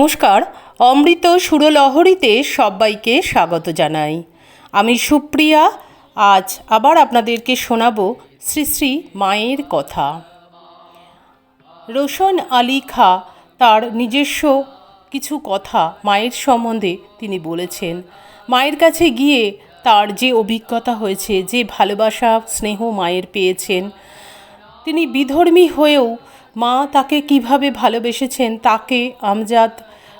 নমস্কার, অমৃত সুরলহরীতে সবাইকে স্বাগত জানাই। আমি সুপ্রিয়া, আজ আবার আপনাদেরকে শোনাব শ্রী শ্রী মায়ের কথা। রোশন আলী খা তার নিজস্ব কিছু কথা মায়ের সম্বন্ধে তিনি বলেছেন। মায়ের কাছে গিয়ে তার যে অভিজ্ঞতা হয়েছে, যে ভালোবাসা, স্নেহ মায়ের পেয়েছেন, তিনি বিধর্মী হয়েও মা তাকে কীভাবে ভালোবেসেছেন তাকে, আমজাদ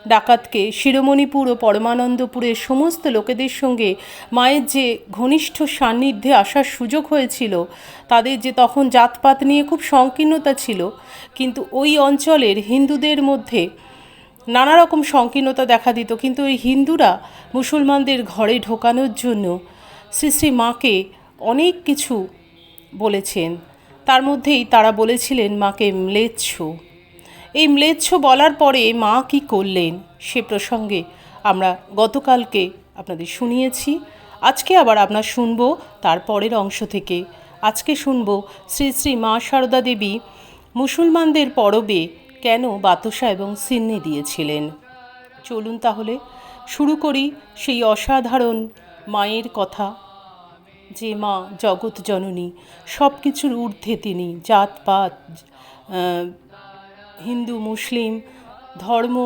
ডাকাতকে, শিরোমণিপুর ও পরমানন্দপুরের সমস্ত লোকেদের সঙ্গে মায়ের যে ঘনিষ্ঠ সান্নিধ্যে আসার সুযোগ হয়েছিল, তাদের যে তখন জাতপাত নিয়ে খুব সংকীর্ণতা ছিল, কিন্তু ওই অঞ্চলের হিন্দুদের মধ্যে নানা রকম সংকীর্ণতা দেখা দিত। কিন্তু ওই হিন্দুরা মুসলমানদের ঘরে ঢোকানোর জন্য শ্রী শ্রী মাকে অনেক কিছু বলেছেন। তার মধ্যেই তারা বলেছিলেন, মাকে ম্লেচ্ছ। এই ম্লেচ্ছ বলার পরে মা কি করলেন সে প্রসঙ্গে আমরা গতকালকে আপনাদের শুনিয়েছি। আজকে আবার আপনার শুনব তার পরের অংশ থেকে। আজকে শুনব শ্রী শ্রী মা সারদা দেবী মুসলমানদের পরবে কেন বাতসা এবং সিন্নি দিয়েছিলেন। চলুন তাহলে শুরু করি সেই অসাধারণ মায়ের কথা। যে মা জগৎ জননী সব কিছুর ঊর্ধ্বে তিনি, জাতপাত হিন্দু, মুসলিম, ধর্ম,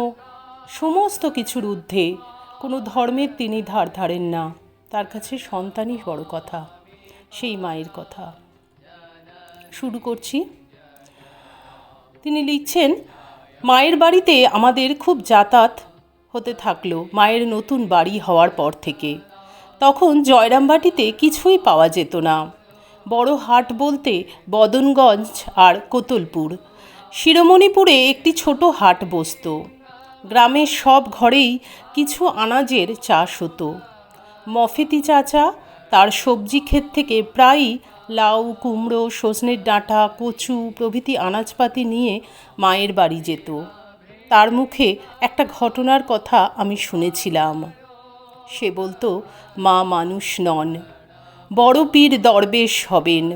সমস্ত কিছুর ঊর্ধ্বে। কোনো ধর্মের তিনি ধার ধারেন না। তার কাছে সন্তানই বড় কথা, সেই মায়ের কথা। শুরু করছি। তিনি লিখছেন, মায়ের বাড়িতে আমাদের খুব যাতায়াত হতে থাকল। মায়ের নতুন বাড়ি হওয়ার পর থেকে। তখন জয়রামবাটিতে কিছুই পাওয়া যেত না। বড় হাট বলতে বদনগঞ্জ আর কোতলপুর। শিরোমণিপুরে একটি ছোট হাট বসত। গ্রামের সব ঘরেই কিছু আনাজের চাষ হতো। মফেতি চাচা তার সবজি ক্ষেত থেকে প্রায়ই লাউ, কুমড়ো, সজনের ডাঁটা, কচু প্রভৃতি আনাজপাতি নিয়ে মায়ের বাড়ি যেত। তার মুখে একটা ঘটনার কথা আমি শুনেছিলাম। সে বলতো, মা মানুষ নন, বড় পীর দরবেশ হবেন।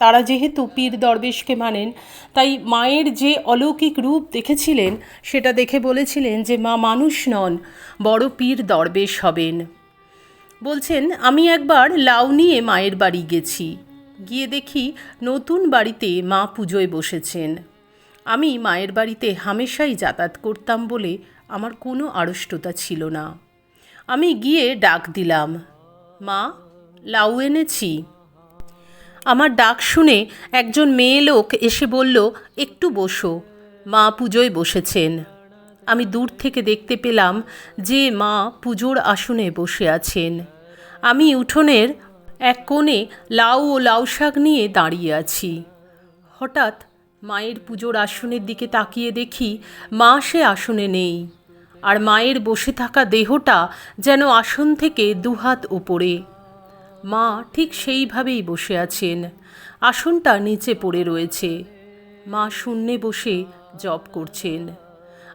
তারা যেহেতু পীর দরবেশকে মানেন, তাই মায়ের যে অলৌকিক রূপ দেখেছিলেন, সেটা দেখে বলেছিলেন যে, মা মানুষ নন, বড় পীর দরবেশ হবেন। বলছেন, আমি একবার লাউ নিয়ে মায়ের বাড়ি গেছি। গিয়ে দেখি নতুন বাড়িতে মা পুজোয় বসেছেন। আমি মায়ের বাড়িতে হামেশাই যাতায়াত করতাম বলে আমার কোনো আড়ষ্টতা ছিল না। আমি গিয়ে ডাক দিলাম। মা, লাউ এনেছি। আমার ডাক শুনে একজন মেয়ে লোক এসে বলল, একটু বসো। মা পুজোয় বসেছেন। আমি দূর থেকে দেখতে পেলাম যে মা পুজোর আসনে বসে আছেন। আমি উঠোনের এক কোণে লাউ ও লাউ শাক নিয়ে দাঁড়িয়ে আছি। হঠাৎ মায়ের পুজোর আসনের দিকে তাকিয়ে দেখি মা সে আসনে নেই। আর মায়ের বসে থাকা দেহটা যেন আসন থেকে দুহাত ওপরে মা ঠিক সেইভাবেই বসে আছেন। আসনটা নিচে পড়ে রয়েছে। মা শূন্যে বসে জপ করছেন।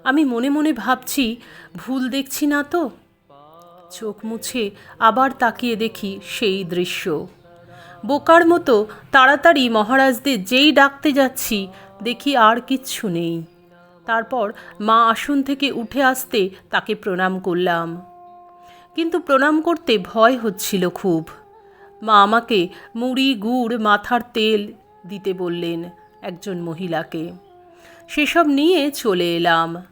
আমি মনে মনে ভাবছি, ভুল দেখছি না তো? চোখ মুছে আবার তাকিয়ে দেখি সেই দৃশ্য। বোকার মতো তাড়াতাড়ি মহারাজদের যেই ডাকতে যাচ্ছি, দেখি আর কিচ্ছু নেই। তারপর মা আসন থেকে উঠে আসতে তাকে প্রণাম করলাম। কিন্তু প্রণাম করতে ভয় হচ্ছিল খুব। মা আমাকে মুড়ি, গুড়, মাথার তেল দিতে বললেন একজন মহিলাকে। সেসব নিয়ে চলে এলাম।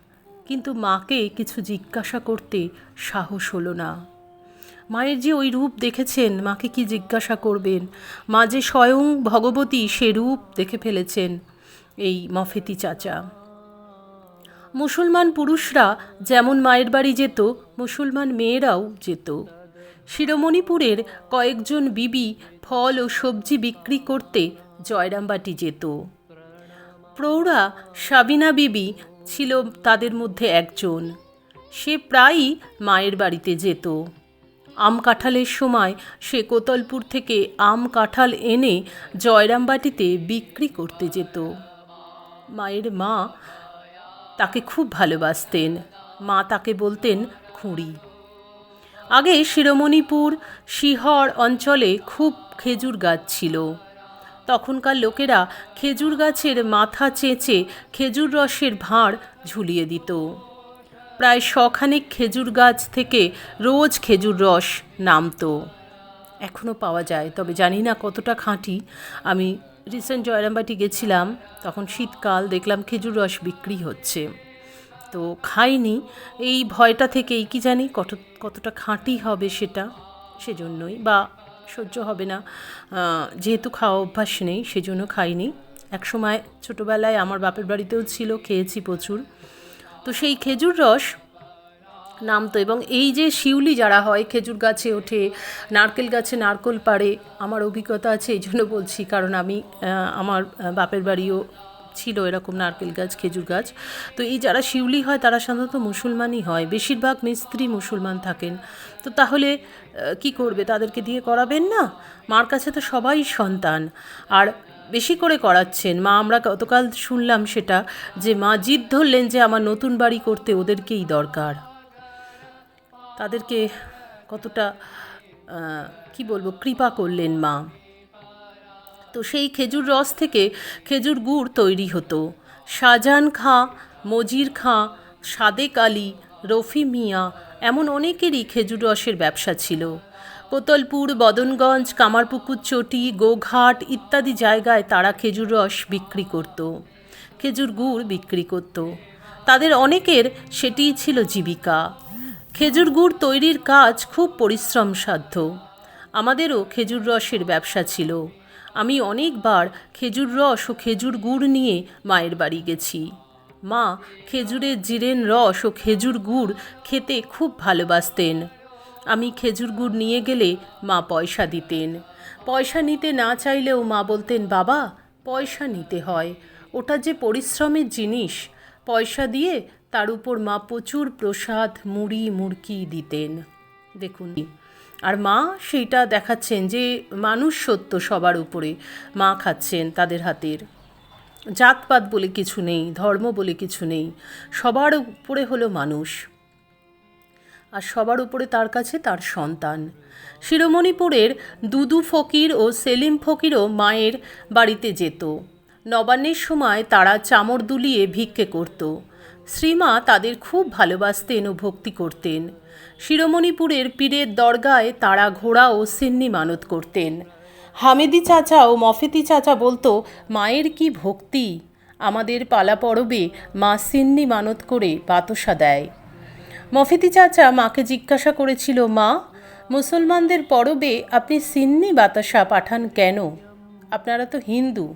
কিন্তু মাকে কিছু জিজ্ঞাসা করতে সাহস হলো না। মায়ের যে ওই রূপ দেখেছেন, মাকে কি জিজ্ঞাসা করবেন? মা যে স্বয়ং ভগবতী সে রূপ দেখে ফেলেছেন, এই মফেতি চাচা। মুসলমান পুরুষরা যেমন মায়ের বাড়ি যেত, মুসলমান মেয়েরাও যেত। শিরোমণিপুরের কয়েকজন বিবি ফল ও সবজি বিক্রি করতে জয়রামবাটি যেত। প্রৌঢ়া সাবিনা বিবি ছিল তাদের মধ্যে একজন। সে প্রায়ই মায়ের বাড়িতে যেত। আম কাঁঠালের সময় সে কোতলপুর থেকে আম কাঁঠাল এনে জয়রামবাটিতে বিক্রি করতে যেত। মায়ের মা তাকে খুব ভালোবাসতেন। মা তাকে বলতেন, খুঁড়ি। আগে শিরোমণিপুর, শিহর অঞ্চলে খুব খেজুর গাছ ছিল। তখনকার লোকেরা খেজুর গাছের মাথা চেঁচে খেজুর রসের ভাঁড় ঝুলিয়ে দিত। প্রায় শখানেক খেজুর গাছ থেকে রোজ খেজুর রস নামতো। এখনও পাওয়া যায়, তবে জানি না কতটা খাঁটি। আমি রিসেন্ট জয়রামবাটি গেছিলাম, তখন শীতকাল, দেখলাম খেজুর রস বিক্রি হচ্ছে। তো খাইনি, এই ভয়টা থেকেই কি জানি কত, কতটা খাঁটি হবে সেটা, সেজন্যই বা সহ্য হবে না। যেহেতু খাওয়া অভ্যাস নেই, সেজন্য খাইনি। একসময় ছোটোবেলায় আমার বাপের বাড়িতেও ছিল, খেয়েছি প্রচুর। তো সেই খেজুর রস নামতো এবং এই যে শিউলি যারা হয়, খেজুর গাছে ওঠে, নারকেল গাছে নারকেল পাড়ে, আমার অভিজ্ঞতা আছে, এই জন্য বলছি। কারণ আমি আমার বাপের বাড়িও ছিল এরকম নারকেল গাছ, খেজুর গাছ। তো এই যারা শিউলি হয়, তারা সাধারণত মুসলমানই হয়। বেশিরভাগ মিস্ত্রি মুসলমান থাকেন। তো তাহলে কি করবে? তাদেরকে দিয়ে করাবেন না? মার কাছে তো সবাই সন্তান। আর বেশি করে করাচ্ছেন। মা, আমরা গতকাল শুনলাম সেটা, যে মা জিদ ধরলেন যে, আমার নতুন বাড়ি করতে ওদেরকেই দরকার। তাদেরকে কতটা কি বলব, কৃপা করলেন মা। তো সেই খেজুর রস থেকে খেজুর গুড় তৈরি হতো। শাহজাহান খাঁ, মজির খাঁ, সাদেক আলী, রফি মিয়া, এমন অনেকেরই খেজুর রসের ব্যবসা ছিল। কোতলপুর, বদনগঞ্জ, কামারপুকুর চটি, গোঘাট ইত্যাদি জায়গায় তারা খেজুর রস বিক্রি করত। খেজুর গুড় বিক্রি করত। তাদের অনেকের সেটিই ছিল জীবিকা। খেজুর গুড় তৈরির কাজ খুব পরিশ্রম সাধ্য আমাদেরও খেজুর রসের ব্যবসা ছিল। আমি অনেকবার খেজুর রস ও খেজুর গুড় নিয়ে মায়ের বাড়ি গেছি। মা খেজুরের জিরেন রস ও খেজুর গুড় খেতে খুব ভালোবাসতেন। আমি খেজুর গুড় নিয়ে গেলে মা পয়সা দিতেন। পয়সা নিতে না চাইলেও মা বলতেন, বাবা, পয়সা নিতে হয়। ওটা যে পরিশ্রমের জিনিস। পয়সা দিয়ে তার উপর মা প্রচুর প্রসাদ, মুড়ি, মুড়কি দিতেন। দেখুন। আর মা সেইটা দেখাচ্ছেন যে মানুষ সত্য সবার উপরে মা খাচ্ছেন তাদের হাতের। জাতপাত বলে কিছু নেই, ধর্ম বলে কিছু নেই, সবার উপরে হলো মানুষ। আর সবার উপরে তার কাছে তার সন্তান। শিরোমণিপুরের দুদু ফকির ও সেলিম ফকিরও মায়ের বাড়িতে যেত। নবান্নের সময় তারা চামর দুলিয়ে ভিক্ষে করত। শ্রীমা তাদের খুব ভালোবাসতেন ও ভক্তি করতেন। শিরোমণিপুরের পীরের দরগায় তারা ঘোড়া ও সিন্নি মানত করতেন। হামেদি চাচা ও মফেতি চাচা বলতো, মায়ের কি ভক্তি? আমাদের পালা পরবে, মা সিন্নি মানত করে বাতসা দেয়। মফিতি চাচা মাকে জিজ্ঞাসা করেছিল, মা, মুসলমানদের পরবে, আপনি সিন্নি বাতাসা পাঠান কেন? আপনারা তো হিন্দু।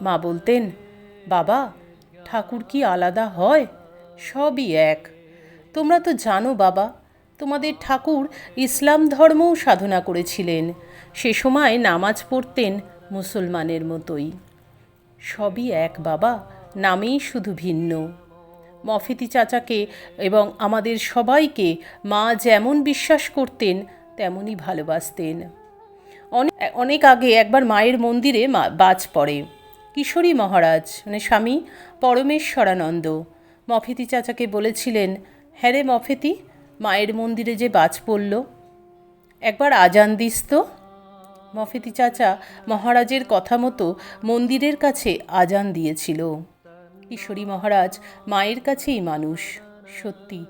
মা বলতেন, বাবা ঠাকুর কি আলাদা হয়? সবই এক। তোমরা তো জানো বাবা, তোমাদের ঠাকুর ইসলাম ধর্মও সাধনা করেছিলেন। সে সময় নামাজ পড়তেন মুসলমানের মতোই। সবই এক বাবা, নামেই শুধু ভিন্ন। মফিতি চাচাকে এবং আমাদের সবাইকে মা যেমন বিশ্বাস করতেন, তেমনই ভালোবাসতেন। অনেক অনেক আগে একবার মায়ের মন্দিরে মা বাজ পড়ে। কিশোরী মহারাজ মানে স্বামী পরমেশ্বরানন্দ। মফেতি চাচাকে বলেছিলেন হ্যাঁ রে মফেতি, মায়ের মন্দিরে যে বাজ পড়ল, একবার আজান দিস তো। মফেতি চাচা মহারাজের কথা মতো মন্দিরের কাছে আজান দিয়েছিল। কিশোরী মহারাজ মায়ের কাছেই মানুষ। সত্যি,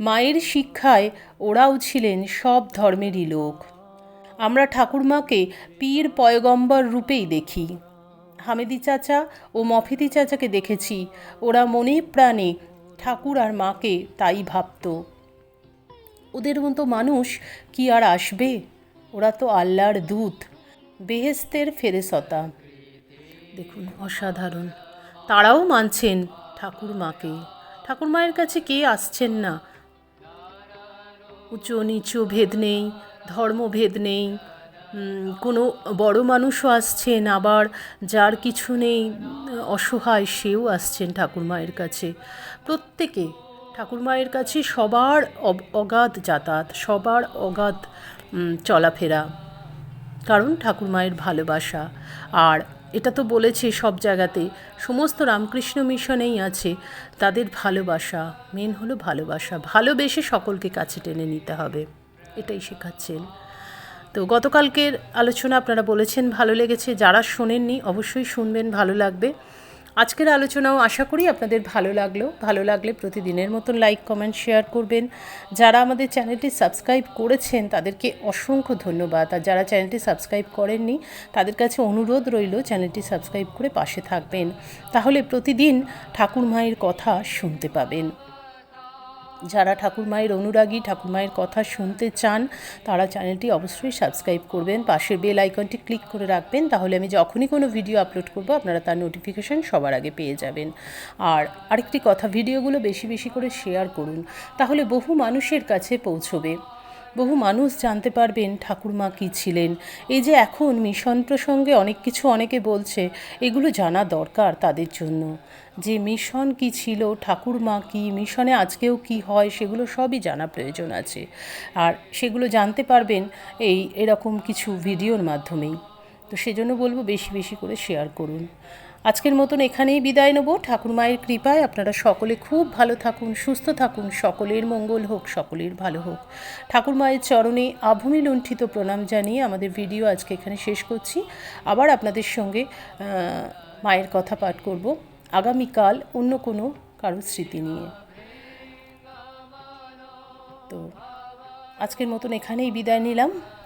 মায়ের শিক্ষায় ওরাও ছিলেন সব ধর্মেরই লোক। আমরা ঠাকুরমাকে পীর পয়গম্বর রূপেই দেখি। হামেদি চাচা ও মফিদি চাচাকে দেখেছি। ওরা মনে প্রাণে ঠাকুর আর মাকে তাই ভাবত। ওদের মতো মানুষ কি আর আসবে? ওরা তো আল্লাহর দূত, বেহেস্তের ফেরেসতা দেখুন, অসাধারণ। তারাও মানছেন ঠাকুর মাকে। ঠাকুর মায়ের কাছে কে আসছেন না? উঁচু নিচু ভেদ নেই, ধর্মভেদ নেই কোনো বড় মানুষও আসছেন, আবার যার কিছু নেই, অসহায় সেও আসছেন ঠাকুর মায়ের কাছে। প্রত্যেকে ঠাকুর মায়ের কাছে সবার অগাধ যাতায়াত, সবার অগাধ চলাফেরা। কারণ ঠাকুর মায়ের ভালোবাসা। আর এটা তো বলেছে সব জায়গাতে, সমস্ত রামকৃষ্ণ মিশনেই আছে তাদের ভালোবাসা। মেন হলো ভালোবাসা। ভালোবেসে সকলকে কাছে টেনে নিতে হবে। এটাই শেখাচ্ছেন। তো গতকালকের আলোচনা আপনারা বলেছেন ভালো লেগেছে, যারা শোনেননি অবশ্যই শুনবেন, ভালো লাগবে। আজকের আলোচনাও আশা করি আপনাদের ভালো লাগল। ভালো লাগলে প্রতিদিনের মতন লাইক কমেন্ট শেয়ার করবেন। যারা আমাদের চ্যানেলটি সাবস্ক্রাইব করেছেন, তাদেরকে অসংখ্য ধন্যবাদ। আর যারা চ্যানেলটি সাবস্ক্রাইব করেননি, তাদের কাছে অনুরোধ রইল চ্যানেলটি সাবস্ক্রাইব করে পাশে থাকবেন। তাহলে প্রতিদিন ঠাকুর মায়ের কথা শুনতে পাবেন। যারা ঠাকুরমায়ের অনুরাগী, ঠাকুরমায়ের কথা শুনতে চান, তারা চ্যানেলটি অবশ্যই সাবস্ক্রাইব করবেন। পাশের বেল আইকনটি ক্লিক করে রাখবেন, তাহলে আমি যখনই কোনো ভিডিও আপলোড করব, আপনারা তার নোটিফিকেশান সবার আগে পেয়ে যাবেন। আর আরেকটি কথা, ভিডিওগুলো বেশি বেশি করে শেয়ার করুন, তাহলে বহু মানুষের কাছে পৌঁছবে। বহু মানুষ জানতে পারবেন ঠাকুরমা কী ছিলেন। এই যে এখন মিশন প্রসঙ্গে অনেক কিছু অনেকে বলছে, এগুলো জানা দরকার তাদের জন্য। যে মিশন কি ছিল, ঠাকুরমা কি, মিশনে আজকেও কি হয়, সেগুলো সবই জানা প্রয়োজন আছে। আর সেগুলো জানতে পারবেন এই এরকম কিছু ভিডিওর মাধ্যমেই। তো সেজন্য বলব বেশি বেশি করে শেয়ার করুন। আজকের মতন এখানেই বিদায় নেব। ঠাকুরমায়ের কৃপায় আপনারা সকলে খুব ভালো থাকুন, সুস্থ থাকুন, সকলের মঙ্গল হোক, সকলের ভালো হোক। ঠাকুরমায়ের চরণে আভূমি লুণ্ঠিত প্রণাম জানিয়ে আমাদের ভিডিও আজকে এখানে শেষ করছি। আবার আপনাদের সঙ্গে মায়ের কথা পাঠ করব। আগামীকাল অন্য কোনো কারোর স্মৃতি নিয়ে। তো আজকের মতন এখানেই বিদায় নিলাম।